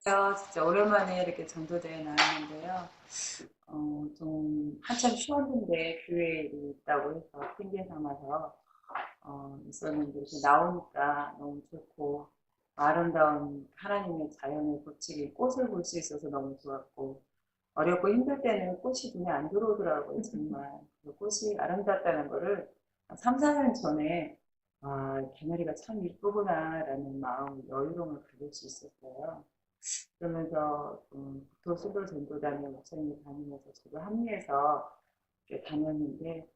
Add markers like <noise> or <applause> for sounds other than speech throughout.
진짜 오랜만에 이렇게 전도대회 나왔는데요. 어, 좀 한참 쉬었는데 교회에 있다고 해서 핑계 삼아서 어, 있었는데 이렇게 나오니까 너무 좋고 아름다운 하나님의 자연의 법칙이 꽃을 볼 수 있어서 너무 좋았고 어렵고 힘들 때는 꽃이 눈에 안 들어오더라고요 정말 그 꽃이 아름답다는 거를 3, 4년 전에 아 개나리가 참 이쁘구나 라는 마음 여유로움을 가질 수 있었어요 그러면서 음, 도수도 전도단에 목사님이 다니면서 저도 이렇게 다녔는데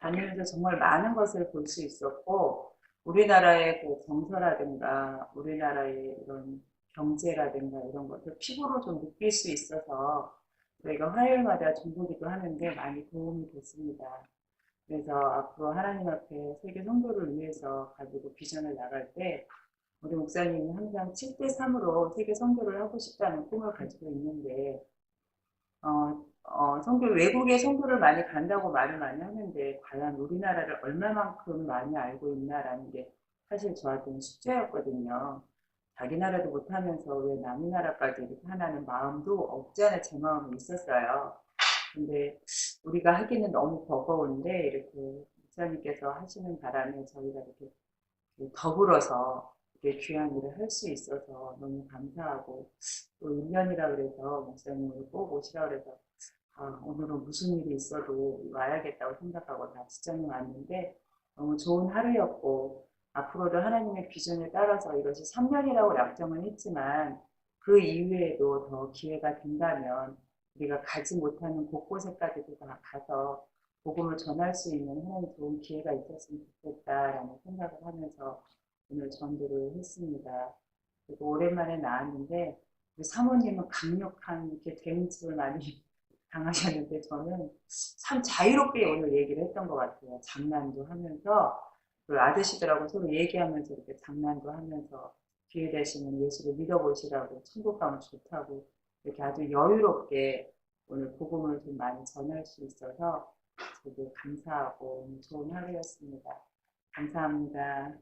다니면서 정말 많은 것을 볼 수 있었고 우리나라의 그 정서라든가 우리나라의 이런 경제라든가 이런 것들 피부로 좀 느낄 수 있어서 저희가 화요일마다 중보기도 하는데 많이 도움이 됐습니다. 그래서 앞으로 하나님 앞에 세계 성도를 위해서 가지고 비전을 나갈 때 우리 목사님이 항상 7대 3으로 세계 선교를 하고 싶다는 꿈을 가지고 있는데, 어, 어, 선교, 외국에 선교를 많이 간다고 말을 많이 하는데, 과연 우리나라를 얼마만큼 많이 알고 있나라는 게 사실 저한테는 숙제였거든요. 자기 나라도 못하면서 왜 남의 나라까지 이렇게 하나는 마음도 없지 않아 제 마음이 있었어요. 근데 우리가 하기는 너무 버거운데, 이렇게 목사님께서 하시는 바람에 저희가 이렇게 더불어서 귀한 일을 할 수 있어서 너무 감사하고 또 1년이라 그래서 목사님을 꼭 오시라 그래서 아, 오늘은 무슨 일이 있어도 와야겠다고 생각하고 다 지정해 왔는데 너무 좋은 하루였고 앞으로도 하나님의 비전에 따라서 이것이 3년이라고 약정은 했지만 그 이후에도 더 기회가 된다면 우리가 가지 못하는 곳곳에까지도 다 가서 복음을 전할 수 있는 하나님 좋은 기회가 있었으면 좋겠다라는 생각을 하면서 오늘 전도를 했습니다. 그리고 오랜만에 나왔는데 우리 사모님은 강력한 이렇게 대응집을 많이 <laughs> 당하셨는데 저는 참 자유롭게 오늘 얘기를 했던 것 같아요. 장난도 하면서 그 아저씨들하고 서로 얘기하면서 이렇게 장난도 하면서 기회 되시면 예수를 믿어보시라고 천국 가면 좋다고 이렇게 아주 여유롭게 오늘 복음을 좀 많이 전할 수 있어서 저도 감사하고 좋은 하루였습니다. 감사합니다.